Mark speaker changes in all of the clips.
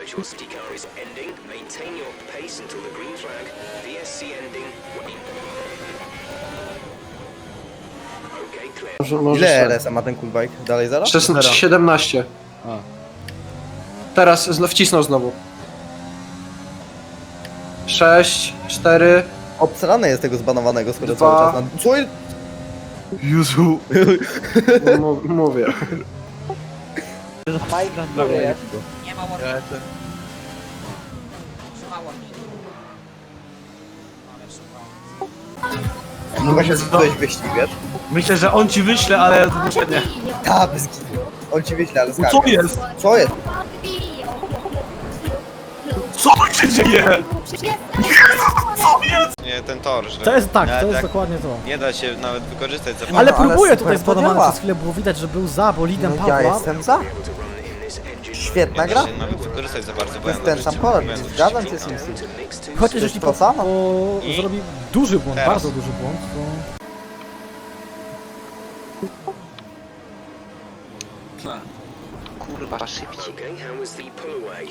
Speaker 1: merge. Your safety car is ending. Maintain your pace until the green flag. VSC ending. Okay, clear.
Speaker 2: Może, może
Speaker 3: Ile. RS ma ten cool bike? Dalej zero?
Speaker 2: 16, 17.
Speaker 4: A.
Speaker 2: Teraz zno- wcisnął znowu. 6, 4.
Speaker 3: Obsrane jest tego zbanowanego, skoro
Speaker 2: Dwa.
Speaker 3: cały czas na... Co?
Speaker 4: Jezu.
Speaker 2: mu- Mówię.
Speaker 5: Nie ma worka. Słuchała mnie. Ale słuchała.
Speaker 3: No właśnie coś wyścig, wiesz?
Speaker 4: Myślę, że on ci wyśle, ale to nie.
Speaker 3: Ta, bez kitu. On ci wyśle, ale
Speaker 4: No co jest?
Speaker 3: Co jest?
Speaker 4: Co się dzieje?
Speaker 6: Nie, ten tor, że
Speaker 7: To jest tak, to jest
Speaker 6: tak
Speaker 7: dokładnie to.
Speaker 6: nie da się nawet wykorzystać za
Speaker 7: Ale
Speaker 3: ale
Speaker 7: próbuję
Speaker 3: super,
Speaker 7: tutaj zbudowany
Speaker 3: działa.
Speaker 7: przez chwilę było widać, że był za bolidem
Speaker 3: No, ja
Speaker 7: Pawła.
Speaker 3: jestem za. Świetna
Speaker 6: nie
Speaker 3: gra.
Speaker 6: da się nawet wykorzystać za bardzo, bo
Speaker 3: To
Speaker 6: ja
Speaker 3: jest ten sam kolor, zgadzam się z tym.
Speaker 7: Chociaż jeśli
Speaker 3: to
Speaker 7: po,
Speaker 3: samo.
Speaker 7: po,
Speaker 6: I-
Speaker 7: zrobi duży błąd,
Speaker 6: Teraz.
Speaker 7: bardzo duży błąd, to...
Speaker 5: Kurwa, szybciej.
Speaker 1: Okay, how was the pull away?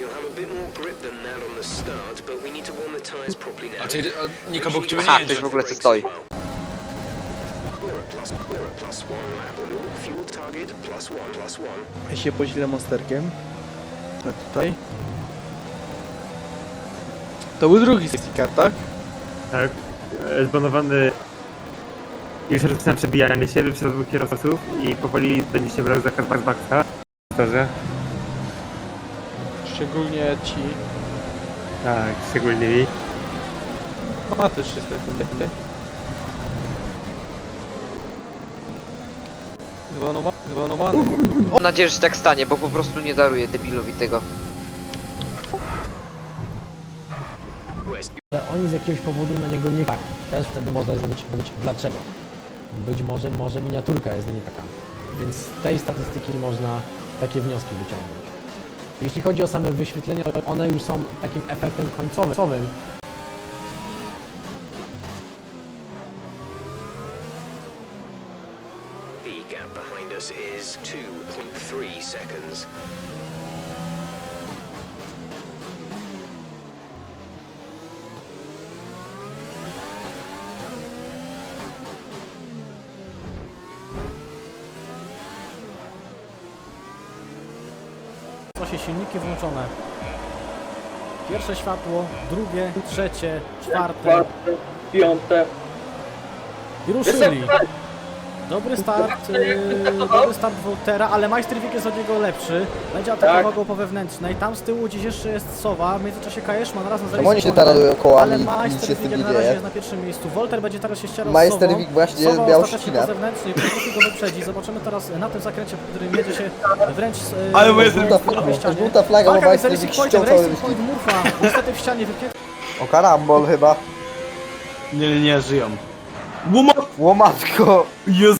Speaker 1: You'll have a bit more grip than that on the start, but we need to warm the tyres properly now.
Speaker 8: A ciebie
Speaker 5: Aha,
Speaker 8: nie
Speaker 5: ktoś
Speaker 8: jedzie.
Speaker 5: w ogóle co stoi.
Speaker 1: We're at plus, we're at plus one lap. Fuel target plus one, plus one.
Speaker 9: Ja się poźlę monsterkiem. Tak tutaj. To był drugi safety car, tak?
Speaker 10: Tak, e, zbanowany już rozpoczyna przebijanie się, wyprzedł dwóch kierowców i powoli będzie się brał za Kazbachbachsa. Torze.
Speaker 9: Szczególnie ci.
Speaker 10: Tak, szczególnie mi.
Speaker 9: Ma też no ma, chyba no ma.
Speaker 5: Mam nadzieję, że się tak stanie, bo po prostu nie daruję debilowi tego.
Speaker 7: Ale oni z jakiegoś powodu na niego nie tak. Też wtedy można zrobić powiedzieć dlaczego. Być może, może miniaturka jest nie taka. Więc z tej statystyki można takie wnioski wyciągnąć. Jeśli chodzi o same wyświetlenia, to one już są takim efektem końcowym.
Speaker 1: The gap behind us is 2.3 seconds.
Speaker 7: Co się silniki włączone. Pierwsze światło, drugie, trzecie, czwarte.
Speaker 10: piąte.
Speaker 7: I ruszyli. Dobry start, yy, dobry start Voltera, ale Majsterwik jest od niego lepszy. Będzie atakował go po wewnętrznej. Tam z tyłu gdzieś jeszcze jest Sowa. W międzyczasie Kajeszman razem
Speaker 3: Czemu oni się taradują kołami
Speaker 7: Ale
Speaker 3: i nic się z
Speaker 7: Majsterwik
Speaker 3: tym nie
Speaker 7: na razie
Speaker 3: dzieje?
Speaker 7: jest na pierwszym miejscu. Volter będzie teraz się ścierał z
Speaker 3: Majsterwik
Speaker 7: Sową.
Speaker 3: właśnie
Speaker 7: Sowa
Speaker 3: miał
Speaker 7: ostatecznie
Speaker 3: ścinę.
Speaker 7: po zewnętrznej, próbuje go wyprzedzić. Zobaczymy teraz na tym zakręcie, po którym jedzie się wręcz yy,
Speaker 4: Ale bo jest
Speaker 3: żółta-
Speaker 7: ścianie.
Speaker 3: żółta flaga, bo
Speaker 7: Pointem,
Speaker 3: ściął cały
Speaker 7: Racing Point Murfa. Niestety w ścianie wypchnięty.
Speaker 3: O karambol chyba.
Speaker 4: Nie, nie, nie, żyją. Łoma!
Speaker 3: Łomatko!
Speaker 4: Jezu!